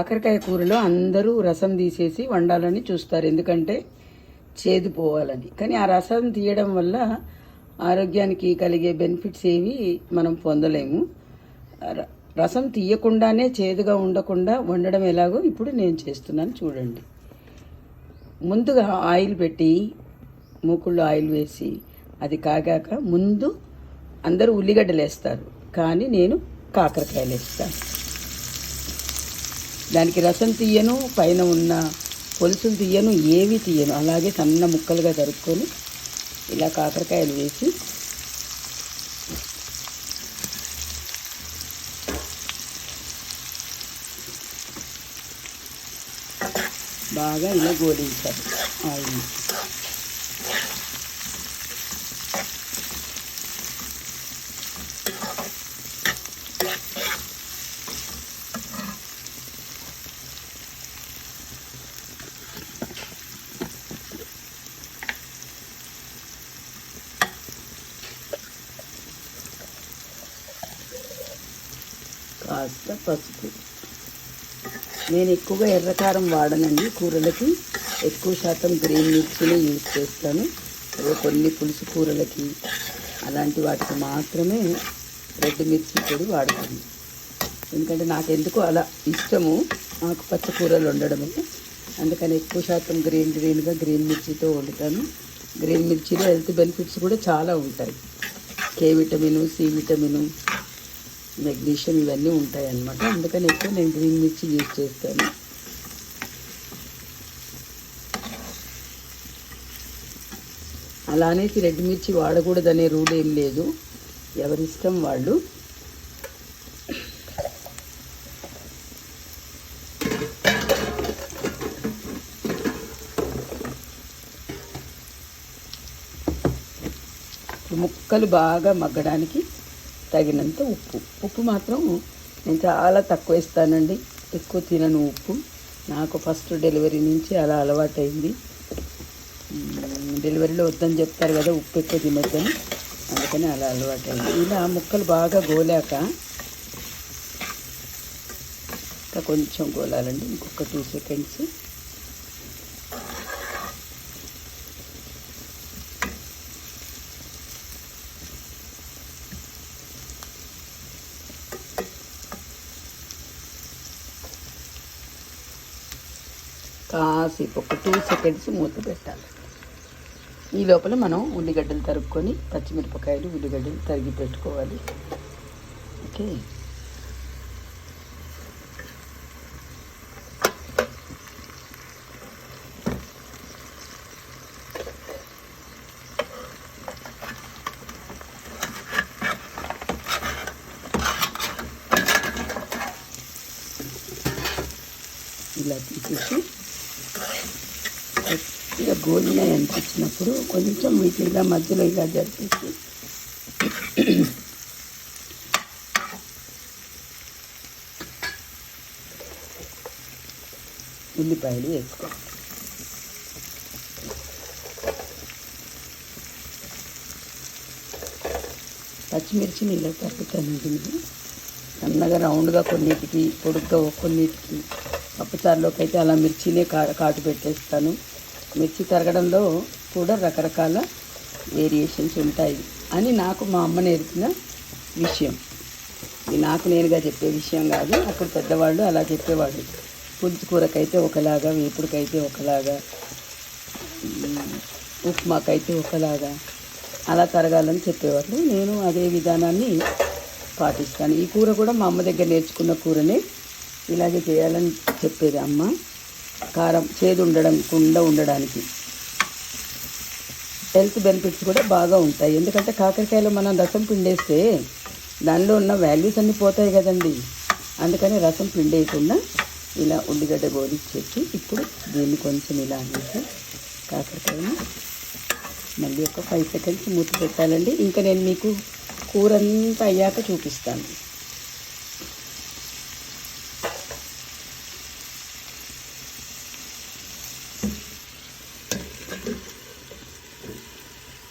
కాకరకాయ కూరలో అందరూ రసం తీసేసి వండాలని చూస్తారు. ఎందుకంటే చేదు పోవాలని. కానీ ఆ రసం తీయడం వల్ల ఆరోగ్యానికి కలిగే బెనిఫిట్స్ ఏవి మనం పొందలేము. ర- రసం తీయకుండానే చేదుగా ఉండకుండా వండడం ఎలాగో ఇప్పుడు నేను చేస్తున్నాను చూడండి. ముందుగా ఆయిల్ పెట్టి మూకుళ్ళు ఆయిల్ వేసి అది కాగాక ముందు అందరూ ఉల్లిగడ్డలు వేస్తారు కానీ నేను కాకరకాయలు వేస్తాను దానికి రసం తీయను పైన ఉన్న పొలుసులు తీయను ఏవి తీయను. అలాగే సన్న ముక్కలుగా తరుక్కొని ఇలా కాకరకాయలు వేసి బాగా ఇలా గోలించాలి. ఆయిల్ కాస్త పసుపు. నేను ఎక్కువగా ఎర్రకారం వాడనండి. కూరలకి ఎక్కువ శాతం గ్రీన్ మిర్చిని యూజ్ చేస్తాను. కొన్ని పులుసు కూరలకి అలాంటి వాటికి మాత్రమే రెడ్ మిర్చి పొడి వాడతాను. ఎందుకంటే నాకు ఎందుకో అలా ఇష్టము ఆకుపచ్చ కూరలు వండడమే. అందుకని ఎక్కువ శాతం గ్రీన్ గ్రీన్గా గ్రీన్ మిర్చితో వండుతాను. గ్రీన్ మిర్చిలో హెల్త్ బెనిఫిట్స్ కూడా చాలా ఉంటాయి. K vitamin C vitamin magnesium ఇవన్నీ ఉంటాయి అన్నమాట అందుకని ఎక్కువ నేను గ్రీన్ మిర్చి యూజ్ చేస్తాను. అలానేసి రెడ్ మిర్చి వాడకూడదనే రూల్ ఏం లేదు. ఎవరిష్టం వాళ్ళు. ముక్కలు బాగా మగ్గడానికి తగినంత ఉప్పు. ఉప్పు మాత్రం నేను చాలా తక్కువ వేస్తానండి ఎక్కువ తినను ఉప్పు. నాకు ఫస్ట్ డెలివరీ నుంచి అలా అలవాటైంది. డెలివరీలో వద్దని చెప్తారు కదా ఉప్పు ఎక్కువ తినొద్దని. అందుకని అలా అలవాటైంది. ఇలా ముక్కలు బాగా గోలాక ఇంకా కొంచెం గోలాలండి. ఇంకొక టూ సెకండ్స్ కాసేపు ఒక టూ సెకండ్స్ మూత పెట్టాలి. ఈ లోపల మనం ఉల్లిగడ్డలు తరుక్కొని పచ్చిమిరపకాయలు ఉల్లిగడ్డలు తరిగి పెట్టుకోవాలి. ఓకే? ఇలా తీసేసి ఇక గోధుమ అనిపించినప్పుడు కొంచెం మీకు ఇలా మధ్యలో ఇలా జరిపేసి ఉల్లిపాయలు వేసుకోవాలి. పచ్చిమిర్చిని ఇలా తరుగుతానండి సన్నగా రౌండ్గా కొన్నిటికి పొడుగ్గా కొన్నిటికి పప్పుచారులోకి అయితే అలా మిర్చినే కా కాటు పెట్టేస్తాను. మిర్చి తరగడంలో కూడా రకరకాల వేరియేషన్స్ ఉంటాయి అని నాకు మా అమ్మ నేర్పిన విషయం. ఇది నాకు నేనుగా చెప్పే విషయం కాదు అక్కడ పెద్దవాళ్ళు అలా చెప్పేవాళ్ళు. పులుసు కూరకైతే ఒకలాగా వేపుడుకైతే ఒకలాగా ఉప్మాకైతే ఒకలాగా అలా తరగాలని చెప్పేవాళ్ళు. నేను అదే విధానాన్ని పాటిస్తాను. ఈ కూర కూడా మా అమ్మ దగ్గర నేర్చుకున్న కూరనే. ఇలాగే చేయాలని చెప్పేది అమ్మ. కారం చేదు ఉండడం కుండ ఉండడానికి. హెల్త్ బెనిఫిట్స్ కూడా బాగా ఉంటాయి. ఎందుకంటే కాకరకాయలో మనం రసం పిండేస్తే దానిలో ఉన్న వాల్యూస్ అన్నీ పోతాయి కదండి. అందుకని రసం పిండేయకుండా ఇలా ఉల్లిగడ్డ గోలిచ్చేసి ఇప్పుడు దీన్ని కొంచెం ఇలా అనేసి కాకరకాయని మళ్ళీ ఒక ఫైవ్ సెకండ్స్ మూత పెట్టాలండి. ఇంకా నేను మీకు కూర అంతా అయ్యాక చూపిస్తాను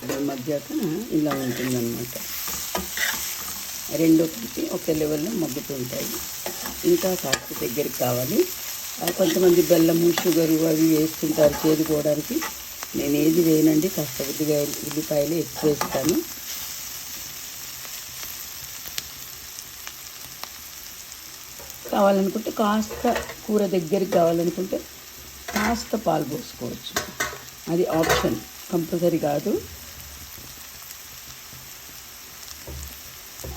ఇలా మగ్గాక ఇలా ఉంటుందన్నమాట. రెండు కలిపి ఒకే లెవెల్లో మగ్గుతుంటాయి ఇంకా కాస్త దగ్గరికి కావాలి. కొంతమంది బెల్లము షుగరు అవి వేసుకుంటారు చేదుకోవడానికి. నేను ఏది వేయనండి కాస్త కొద్దిగా ఉల్లిపాయలు ఎక్కువ వేస్తాను. కావాలనుకుంటే కాస్త కూర దగ్గరికి కావాలనుకుంటే కాస్త పాలు పోసుకోవచ్చు. అది ఆప్షన్ కంపల్సరీ కాదు.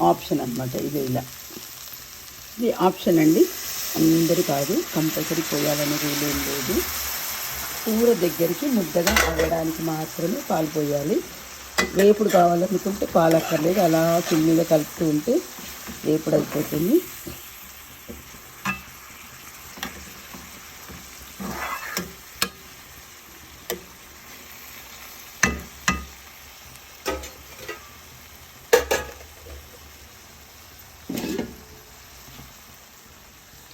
ఆప్షన్ అన్నమాట ఇది ఇలా. ఇది ఆప్షన్ అండి. అందరు కాదు కంపల్సరీ పోయాలనే రూల్ ఏం లేదు. కూర దగ్గరికి ముద్దగా అవ్వడానికి మాత్రమే పాలు పోయాలి. వేపుడు కావాలనుకుంటే పాలు అక్కర్లేదు అలా చిన్నగా కలుపుతూ ఉంటే వేపుడు అయిపోతుంది.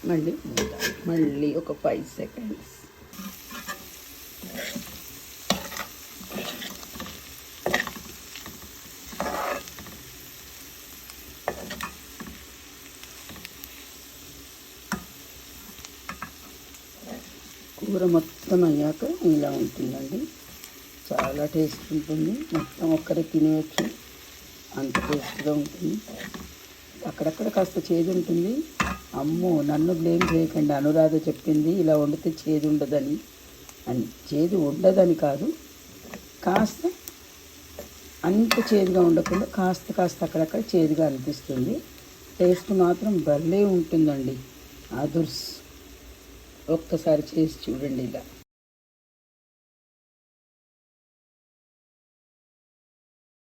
మళ్ళీ మూత. మళ్ళీ ఒక ఫైవ్ సెకండ్స్ కూర మొత్తం అయ్యాక ఇలా ఉంటుందండి. చాలా టేస్ట్ ఉంటుంది. మొత్తం ఒక్కరే తినేయచ్చు. అంత టేస్ట్గా ఉంటుంది. అక్కడక్కడ కాస్త చేదు ఉంటుంది అమ్మో నన్ను బ్లేమ్ చేయకండి. అనురాధ చెప్పింది ఇలా వండితే చేదు ఉండదని అని. చేదు ఉండదని కాదు. కాస్త అంత చేదుగా ఉండకుండా కాస్త కాస్త అక్కడక్కడ చేదుగా అనిపిస్తుంది. టేస్ట్ మాత్రం భలే ఉంటుందండి. అదుర్స్ ఒక్కసారి చేసి చూడండి ఇలా.